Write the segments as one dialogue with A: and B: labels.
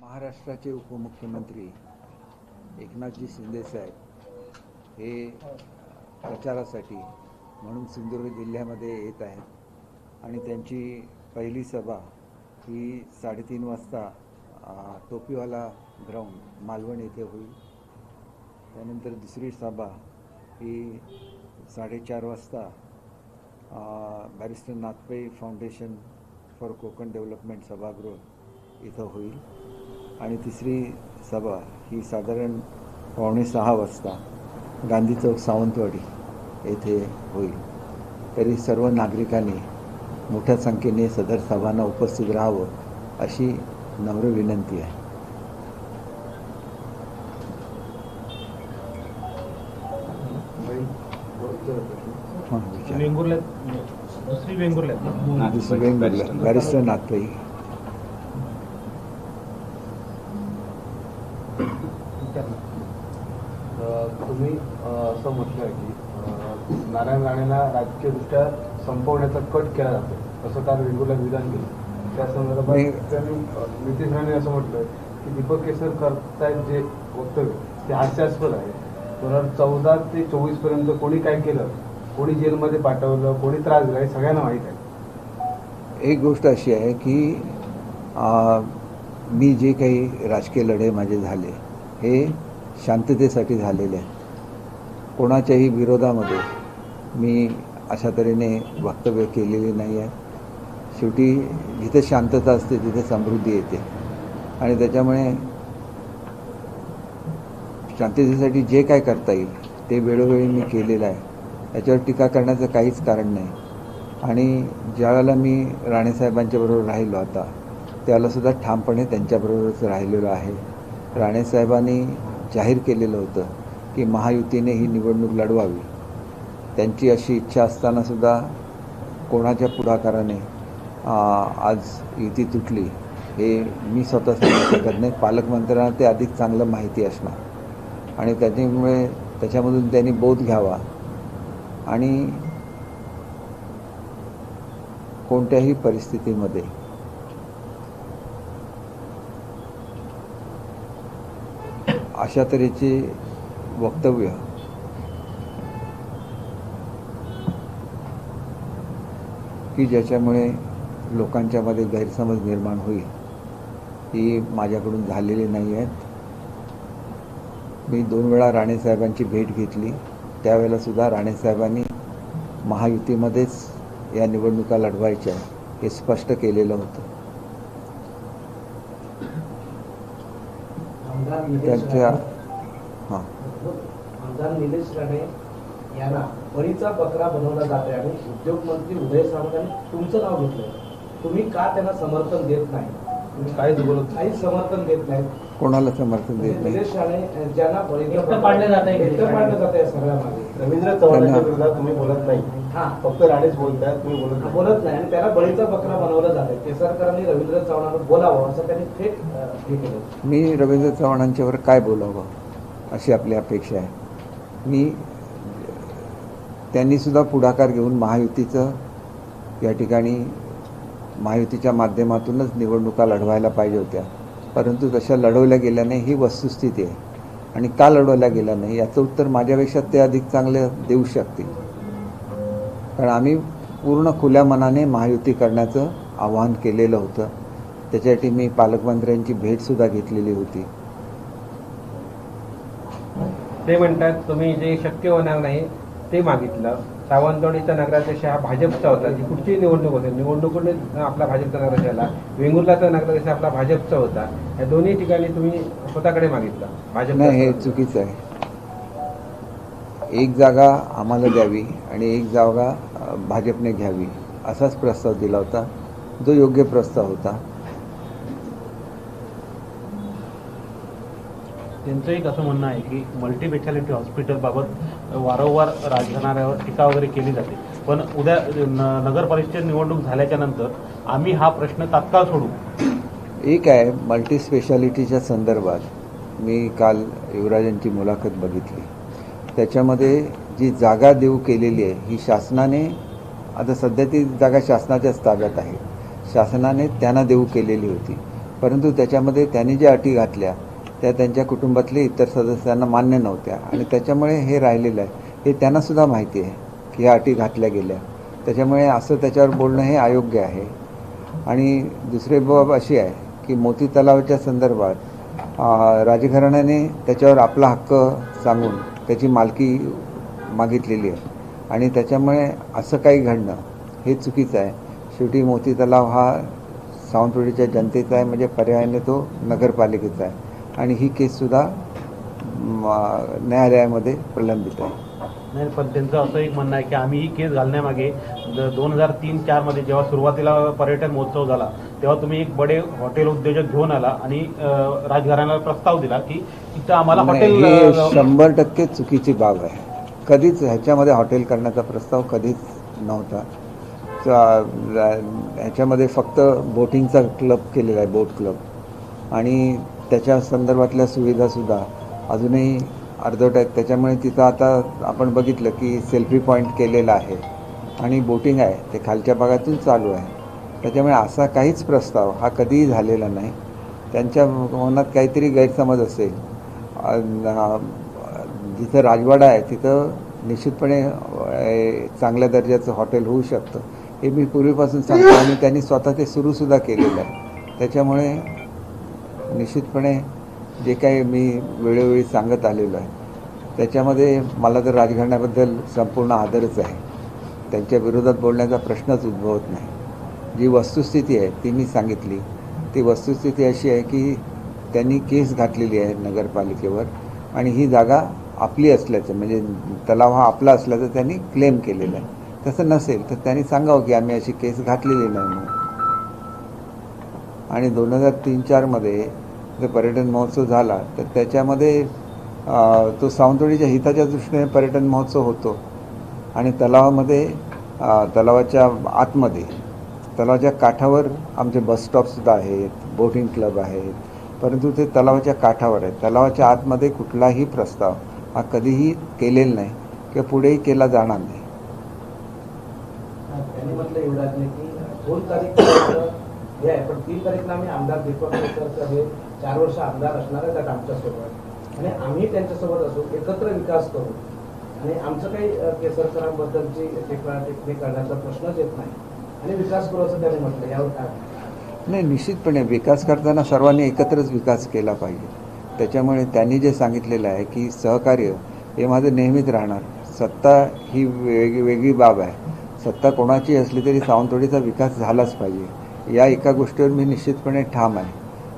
A: महाराष्ट्राचे उपमुख्यमंत्री एकनाथजी शिंदेसाहेब हे प्रचारासाठी म्हणून सिंधुदुर्ग जिल्ह्यामध्ये येत आहेत. आणि त्यांची पहिली सभा ही साडेतीन वाजता टोपीवाला ग्राउंड मालवण येथे होईल. त्यानंतर दुसरी सभा ही साडेचार वाजता barrister Nath Pai foundation for Konkan development सभागृह इथं होईल. आणि तिसरी सभा ही साधारण पावणे सहा वाजता गांधी चौक सावंतवाडी येथे होईल. तरी सर्व नागरिकांनी मोठ्या संख्येने सदर सभांना उपस्थित राहावं अशी नम्र विनंती आहे.
B: दुसरी वेंगुर्ल्यात
A: दुसरी वेंगुर्ला बॅरिस्टर नाथपै
C: अ, तुम्ही अ, असं म्हटलं आहे की अ, नारायण राणेला राजकीयदृष्ट्या संपवण्याचा कट केला जातो. असं काल वेगवेगळ्या विधान केलं. त्या संदर्भात. त्यांनी नितीश राणे असं म्हटलंय की दीपक केसर करतायत जे वक्तव्य ते हास्यास्पद आहे. दोन हजार चौदा ते चोवीसपर्यंत कोणी काय केलं कोणी जेलमध्ये पाठवलं कोणी त्रास दिला हे सगळ्यांना माहीत आहे.
A: एक गोष्ट अशी आहे की आ, मी जे काही राजकीय लढे माझे झाले हे शांततेसाठी झालेले आहेत. कोणाच्याही विरोधामध्ये मी अशा तऱ्हेने वक्तव्य केलेले नाही आहे. शेवटी जिथे शांतता असते तिथे समृद्धी येते. आणि त्याच्यामुळे शांततेसाठी जे काय करता येईल ते वेळोवेळी मी केलेलं आहे. त्याच्यावर टीका करण्याचं काहीच कारण नाही. आणि ज्यावेळेला मी राणेसाहेबांच्याबरोबर राहिलो आता त्यावेळेलासुद्धा ठामपणे त्यांच्याबरोबरच राहिलेलो आहे. राणेसाहेबांनी जाहीर केलेलं होतं की महायुतीने ही निवडणूक लढवावी. त्यांची अशी इच्छा असतानासुद्धा कोणाच्या पुढाकाराने आज युती तुटली हे मी स्वतः सांगू शकत नाही. पालकमंत्र्यांना ते अधिक चांगलं माहिती असणार. आणि त्याच्यामुळे त्याच्यामधून त्यांनी बोध घ्यावा. आणि कोणत्याही परिस्थितीमध्ये अशा तऱ्हेचे वक्तव्य की ज्याच्यामुळे लोकांच्यामध्ये गैरसमज निर्माण होईल ही माझ्याकडून झालेली नाही आहेत. मी दोन वेळा राणेसाहेबांची भेट घेतली. त्यावेळेला सुद्धा राणेसाहेबांनी महायुतीमध्येच या निवडणुका लढवायच्या हे स्पष्ट केलेलं होतं. त्यांच्या हां.
D: निलेश राणे यांना बळीचा बकरा बनवला जाते आणि उद्योग मंत्री उदय सामंत यांनी तुमचं नाव घेतलं तुम्ही का त्यांना समर्थन देत नाही?
C: तुम्ही काहीच बोलत नाही.
D: काही समर्थन देत नाही.
A: कोणाला समर्थन देत नाही?
D: ज्यांना बळीचा
B: एकटं
D: बकरा-
B: पाडलं जातंय.
D: एकटं पाडलं जात आहे सगळ्या मागे.
E: रवींद्र चव्हाणांच्या विरोधात तुम्ही बोलत नाही.
D: हा.
E: फक्त राणेच बोलतायत तुम्ही बोलत नाही.
D: बोलत नाही. आणि त्याला बळीचा बकरा बनवलं जात आहे केसरकरांनी रवींद्र चव्हाणांना बोलावं असं त्यांनी थेट हे केलं.
A: मी रवींद्र चव्हाणांच्यावर काय बोलावं अशी आपली अपेक्षा आहे. मी त्यांनीसुद्धा पुढाकार घेऊन महायुतीचं या ठिकाणी महायुतीच्या माध्यमातूनच निवडणुका लढवायला पाहिजे होत्या. परंतु तशा लढवल्या गेल्या नाही ही वस्तुस्थिती आहे. आणि का लढवल्या गेल्या नाही याचं उत्तर माझ्यापेक्षा ते अधिक चांगलं देऊ शकतील. कारण आम्ही पूर्ण खुल्या मनाने महायुती करण्याचं आवाहन केलेलं होतं. त्याच्यासाठी मी पालकमंत्र्यांची भेटसुद्धा घेतलेली होती.
B: ते म्हणतात तुम्ही जे शक्य होणार नाही ते मागितलं. सावंतवाडीचा नगराध्यक्ष हा भाजपचा होता. ती कुठची निवडणूक होती. निवडणुकीने आपला भाजपचा नगराध्यक्ष आला. वेंगुर्लाचा नगराध्यक्ष आपला भाजपचा होता. या दोन्ही ठिकाणी तुम्ही स्वतःकडे मागितलं. भाजप
A: नाही हे चुकीचं आहे. एक जागा आम्हाला द्यावी आणि एक जागा भाजपने घ्यावी असाच प्रस्ताव दिला होता. जो योग्य प्रस्ताव होता.
F: त्यांचं एक असं म्हणणं आहे की मल्टी स्पेशालिटी हॉस्पिटलबाबत वारंवार राजघराण्यावर टीका वगैरे केली जाते. पण उद्या न- नगर निवडणूक झाल्याच्यानंतर आम्ही हा प्रश्न तात्काळ सोडू.
A: एक आहे मल्टी स्पेशालिटीच्या संदर्भात मी काल युवराजांची मुलाखत बघितली. त्याच्यामध्ये जी जागा देऊ केलेली आहे ही शासनाने आता सध्या ती जागा शासनाच्याच ताब्यात आहे. शासनाने त्यांना देऊ केलेली होती. परंतु त्याच्यामध्ये त्यांनी ज्या अटी घातल्या त्या त्यांच्या कुटुंबातले इतर सदस्यांना मान्य नव्हत्या. आणि त्याच्यामुळे हे राहिलेलं आहे. हे त्यांनासुद्धा माहिती आहे की ह्या अटी घातल्या गेल्या. त्याच्यामुळे असं त्याच्यावर बोलणं हे अयोग्य आहे. आणि दुसरी बाब अशी आहे की मोती तलावाच्या संदर्भात राजघराण्याने त्याच्यावर आपला हक्क सांगून त्याची मालकी मागितलेली आहे. आणि त्याच्यामुळे असं काही घडणं हे चुकीचं आहे. शेवटी मोती तलाव हा सावंतवाडीच्या जनतेचा आहे. म्हणजे पर्यायाने तो नगरपालिकेचा आहे. आणि ही केससुद्धा न्यायालयामध्ये प्रलंबित आहे.
F: नाही पण त्यांचं असं एक म्हणणं आहे की आम्ही ही केस घालण्यामागे दोन हजार तीन चारमध्ये जेव्हा सुरुवातीला पर्यटन महोत्सव झाला तेव्हा तुम्ही एक बडे हॉटेल उद्योजक घेऊन आला आणि राजघराण्याला प्रस्ताव दिला की इथं आम्हाला हॉटेल
A: शंभर टक्के चुकीची बाब आहे. कधीच ह्याच्यामध्ये हॉटेल करण्याचा प्रस्ताव कधीच नव्हता. ह्याच्यामध्ये फक्त बोटिंगचा क्लब केलेला आहे बोट क्लब. आणि त्याच्या संदर्भातल्या सुविधासुद्धा अजूनही अर्धवट आहेत. त्याच्यामुळे तिथं आता आपण बघितलं की सेल्फी पॉईंट केलेला आहे आणि बोटिंग आहे. ते खालच्या भागातून चालू आहे. त्याच्यामुळे असा काहीच प्रस्ताव हा कधीही झालेला नाही. त्यांच्या मनात काहीतरी गैरसमज असेल. जिथं राजवाडा आहे तिथं निश्चितपणे चांगल्या दर्जाचं हॉटेल होऊ शकतं. हे मी पूर्वीपासून सांगतो आणि त्यांनी स्वतः ते सुरूसुद्धा केलेलं आहे. त्याच्यामुळे निश्चितपणे जे काही मी वेळोवेळी सांगत आलेलो आहे त्याच्यामध्ये मला तर राजघराण्याबद्दल संपूर्ण आदरच आहे. त्यांच्या विरोधात बोलण्याचा प्रश्नच उद्भवत नाही. जी वस्तुस्थिती आहे ती मी सांगितली. ती वस्तुस्थिती अशी आहे की त्यांनी केस घातलेली आहे नगरपालिकेवर आणि ही जागा आपली असल्याचं म्हणजे तलाव हा आपला असल्याचं त्यांनी क्लेम केलेलं आहे. तसं नसेल तर त्यांनी सांगावं की आम्ही अशी केस घातलेली नाही म्हणून. आणि दोन हजार तीन चारमध्ये जो पर्यटन महोत्सव झाला तर त्याच्यामध्ये तो सावंतवाडीच्या हिताच्या दृष्टीने पर्यटन महोत्सव होतो. आणि तलावामध्ये तलावाच्या आतमध्ये तलावाच्या काठावर आमचे बस स्टॉपसुद्धा आहेत बोटिंग क्लब आहेत परंतु ते तलावाच्या काठावर आहेत. तलावाच्या आतमध्ये कुठलाही प्रस्ताव हा कधीही केलेला नाही किंवा पुढेही केला जाणार नाही.
D: हे आहे. पण तीन तारीखला आम्ही आमदार दीपक केसरकर हे चार वर्ष आमदार असणार आहेत आमच्यासोबत. आणि आम्ही त्यांच्यासोबत असू एकत्र विकास करू. आणि आमचं काही केसरकरांबद्दलची टिप्पणी टिप्पणी करण्याचा प्रश्नच येत नाही. आणि विकास करू असं त्याने म्हटलं यावर काय
A: नाही निश्चितपणे विकास करताना सर्वांनी एकत्रच विकास केला पाहिजे. त्याच्यामुळे त्यांनी जे सांगितलेलं आहे की सहकार्य हे माझं नेहमीच राहणार. सत्ता ही वेगळी वेगळी बाब आहे. सत्ता कोणाची असली तरी सावंतवाडीचा विकास झालाच पाहिजे. या एका गोष्टीवर मी निश्चितपणे ठाम आहे.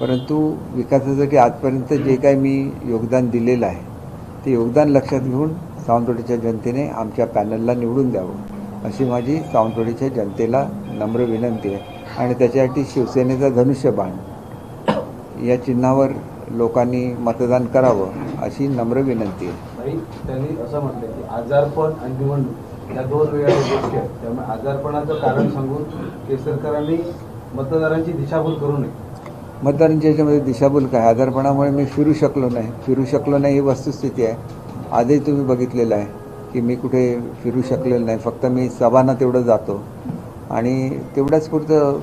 A: परंतु विकासासाठी आजपर्यंत जे काही मी योगदान दिलेलं आहे ते योगदान लक्षात घेऊन सावंतवाडीच्या जनतेने आमच्या पॅनलला निवडून द्यावं अशी माझी सावंतवाडीच्या जनतेला नम्र विनंती आहे. आणि त्याच्यासाठी शिवसेनेचा धनुष्यबाण या चिन्हावर लोकांनी मतदान करावं अशी नम्र विनंती आहे.
C: त्यांनी असं म्हटलं की आजारपण आणि निवडणूक या दोन वेगळ्या गोष्टी आहेत त्यामुळे आजारपणाचं कारण सांगून केसरकरांनी मतदारांची दिशाभूल करू नये.
A: मतदारांच्या याच्यामध्ये दिशाभूल काय? आजारपणामुळे मी फिरू शकलो नाही. फिरू शकलो नाही ही वस्तुस्थिती आहे. आजही तुम्ही बघितलेलं आहे की मी कुठे फिरू शकलेलं नाही. फक्त मी सभांना तेवढं जातो. आणि तेवढ्याच पुरतं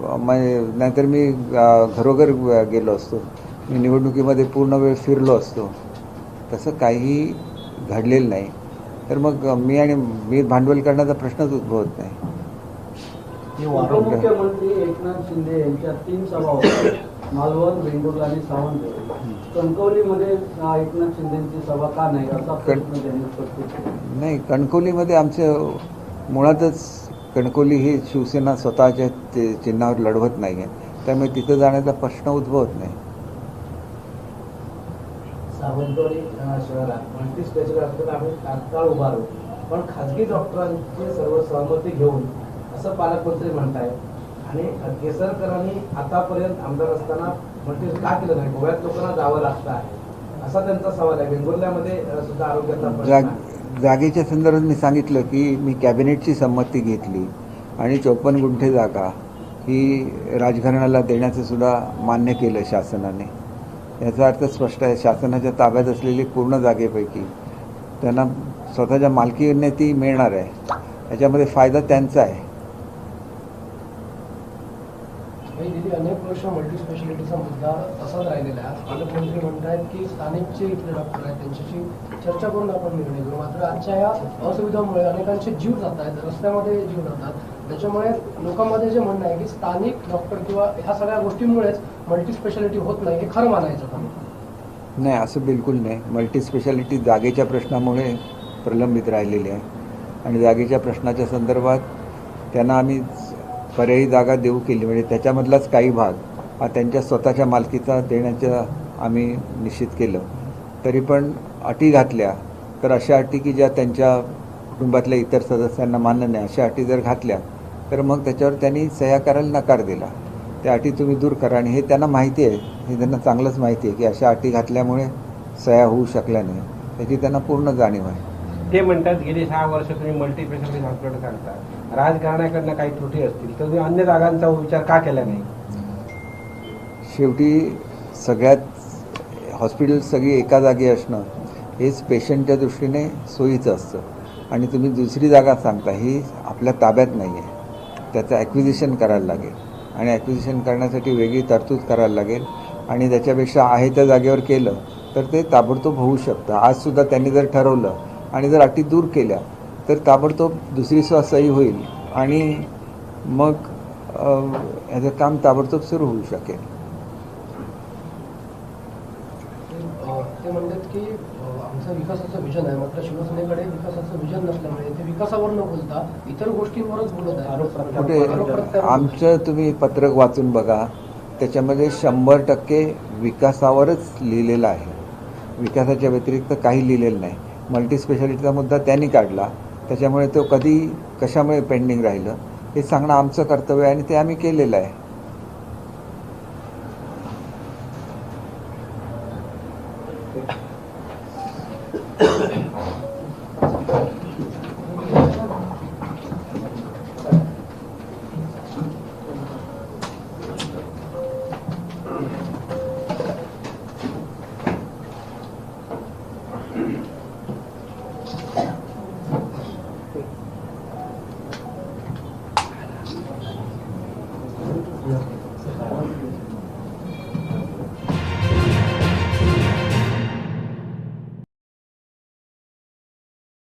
A: म्हणजे नाहीतर मी घरोघर गेलो असतो. मी निवडणुकीमध्ये पूर्ण वेळ फिरलो असतो. तसं काहीही घडलेलं नाही. तर मग मी आणि मी भांडवल करण्याचा प्रश्नच उद्भवत नाही.
F: वारंवार
G: उपमुख्यमंत्री एकनाथ शिंदे यांच्या तीन सभा होत्या. मालवण वेंगुर्ला आणि सावंतवाडी कणकवलीमध्ये अं, एकनाथ शिंदेची सभा का नाही असा प्रश्न त्यांनी उपस्थित केला.
A: नाही कणकवलीमध्ये आमचं मुळातच कणकवली ही शिवसेना स्वतःच्या ते चिन्हावर लढवत नाही आहे त्यामुळे तिथं जाण्याचा प्रश्न उद्भवत नाही.
D: सावंतवाडी शहरात. मल्टी स्पेशल हॉस्पिटल आम्ही तात्काळ उभारू. पण खाजगी डॉक्टरांची सर्व सहमती घेऊन असं पालकमंत्री म्हणताय आणि केसरकरांनी आतापर्यंत आमदार असताना मल्टी का केलं नाही? गोव्यात लोकांना जावं लागतं आहे. असा त्यांचा सवाल आहे. वेंगुर्ल्यामध्ये सुद्धा आरोग्याचा प्रश्न
A: जागेच्या संदर्भात मी सांगितलं की मी कॅबिनेटची संमती घेतली आणि चोपन्न गुंठे जागा ही राजघराण्याला देण्याचं सुद्धा मान्य केलं शासनाने. याचा अर्थ स्पष्ट आहे. शासनाच्या ताब्यात असलेली पूर्ण जागेपैकी त्यांना स्वतःच्या मालकीने ती मिळणार आहे. याच्यामध्ये फायदा त्यांचा आहे.
H: अनेक वर्ष मल्टी स्पेशालिटीचा मुद्दा तसाच राहिलेला आहे. पालकमंत्री म्हणत आहेत की स्थानिक जे इथले डॉक्टर आहेत. त्यांच्याशी चर्चा करून आपण निर्णय घेऊ. मात्र आजच्या या असुविधामुळे अनेकांचे जीव जात आहेत रस्त्यामध्ये जीव जातात. त्याच्यामुळे लोकांमध्ये जे म्हणणं आहे की स्थानिक डॉक्टर किंवा ह्या सगळ्या गोष्टींमुळेच मल्टी स्पेशालिटी होत नाही हे खरं मानायचं का?
A: नाही असं बिलकुल नाही. मल्टी स्पेशालिटी जागेच्या प्रश्नामुळे प्रलंबित राहिलेली आहे. आणि जागेच्या प्रश्नाच्या संदर्भात त्यांना आम्ही पर्यायी जागा देऊ केली. म्हणजे त्याच्यामधलाच काही भाग हा त्यांच्या स्वतःच्या मालकीचा देण्याचं आम्ही निश्चित केलं. तरी पण अटी घातल्या तर अशा अटी की ज्या त्यांच्या कुटुंबातल्या इतर सदस्यांना मान्य नाही अशा अटी जर घातल्या तर मग त्याच्यावर त्यांनी सह्या करायला नकार दिला. त्या अटी तुम्ही दूर करा आणि हे त्यांना माहिती आहे. हे त्यांना चांगलंच माहिती आहे की अशा अटी घातल्यामुळे सह्या होऊ शकल्या नाही. त्याची त्यांना पूर्ण जाणीव आहे.
B: ते म्हणतात गेली सहा वर्ष तुम्ही मल्टी स्पेशालिटी हॉस्पिटल करता. राजकारणाकडनं काही त्रुटी असतील तर तुम्ही अन्य जागांचा विचार का केला नाही?
A: शेवटी सगळ्यात हॉस्पिटल सगळी एका जागी असणं हेच पेशंटच्या दृष्टीने सोयीचं असतं. आणि तुम्ही दुसरी जागा सांगता ही आपल्या ताब्यात नाही आहे त्याचं ॲक्विजिशन करायला लागेल. आणि ॲक्विजिशन करण्यासाठी वेगळी तरतूद करायला लागेल. आणि त्याच्यापेक्षा आहे त्या जागेवर केलं तर ते ताबडतोब होऊ शकतं. आजसुद्धा त्यांनी जर ठरवलं आणि जर अटी दूर केल्या तर ताबडतोब दुसरी सुद्धा सही होईल. आणि मग याचं ह्याचं काम ताबडतोब सुरू होऊ शकेल.
H: ते म्हणतात की आमचा विकासाचं विजन आहे. मात्र शिवसेनेकडे विकासाचं विजन नसल्यामुळे विकासावर न बोलता इतर गोष्टींवरच बोलत आहे.
A: आमचं तुम्ही पत्रक वाचून बघा. त्याच्यामध्ये शंभर टक्के विकासावरच लिहिलेलं आहे. विकासाच्या व्यतिरिक्त काही लिहिलेलं नाही. मल्टी स्पेशालिटीचा मुद्दा त्यांनी काढला. त्याच्यामुळे तो कधी कशामुळे पेंडिंग राहिलं हे सांगणं आमचं कर्तव्य आहे आणि ते आम्ही केलेलं आहे.